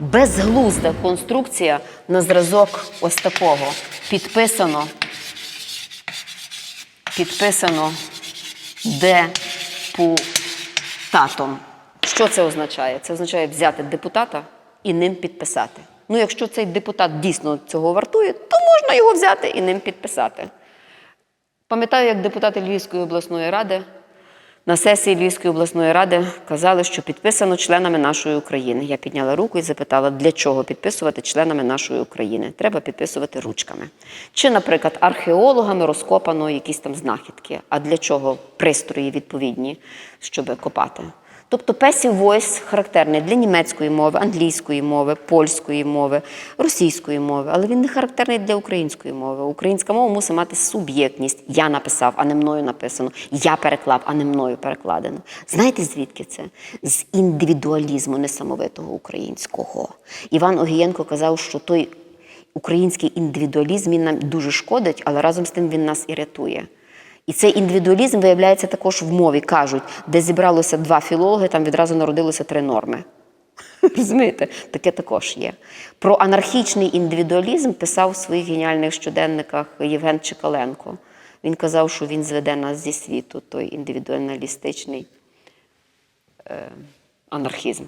безглузда конструкція на зразок ось такого. Підписано. Підписано депутатом. Що це означає? Це означає взяти депутата і ним підписати. Ну, якщо цей депутат дійсно цього вартує, то можна його взяти і ним підписати. Пам'ятаю, як депутати Львівської обласної ради на сесії Львівської обласної ради казали, що підписано членами нашої України. Я підняла руку і запитала, для чого підписувати членами нашої України. Треба підписувати ручками. Чи, наприклад, археологами розкопано якісь там знахідки. А для чого пристрої відповідні, щоб копати? Тобто passive voice характерний для німецької мови, англійської мови, польської мови, російської мови, але він не характерний для української мови. Українська мова мусить мати суб'єктність. Я написав, а не мною написано. Я переклав, а не мною перекладено. Знаєте звідки це? З індивідуалізму несамовитого українського. Іван Огієнко казав, що той український індивідуалізм він нам дуже шкодить, але разом з тим він нас і рятує. І цей індивідуалізм виявляється також в мові. Кажуть, де зібралося два філологи, там відразу народилося три норми. Розумієте, таке також є. Про анархічний індивідуалізм писав у своїх геніальних щоденниках Євген Чекаленко. Він казав, що він зведе нас зі світу, той індивідуалістичний е, анархізм.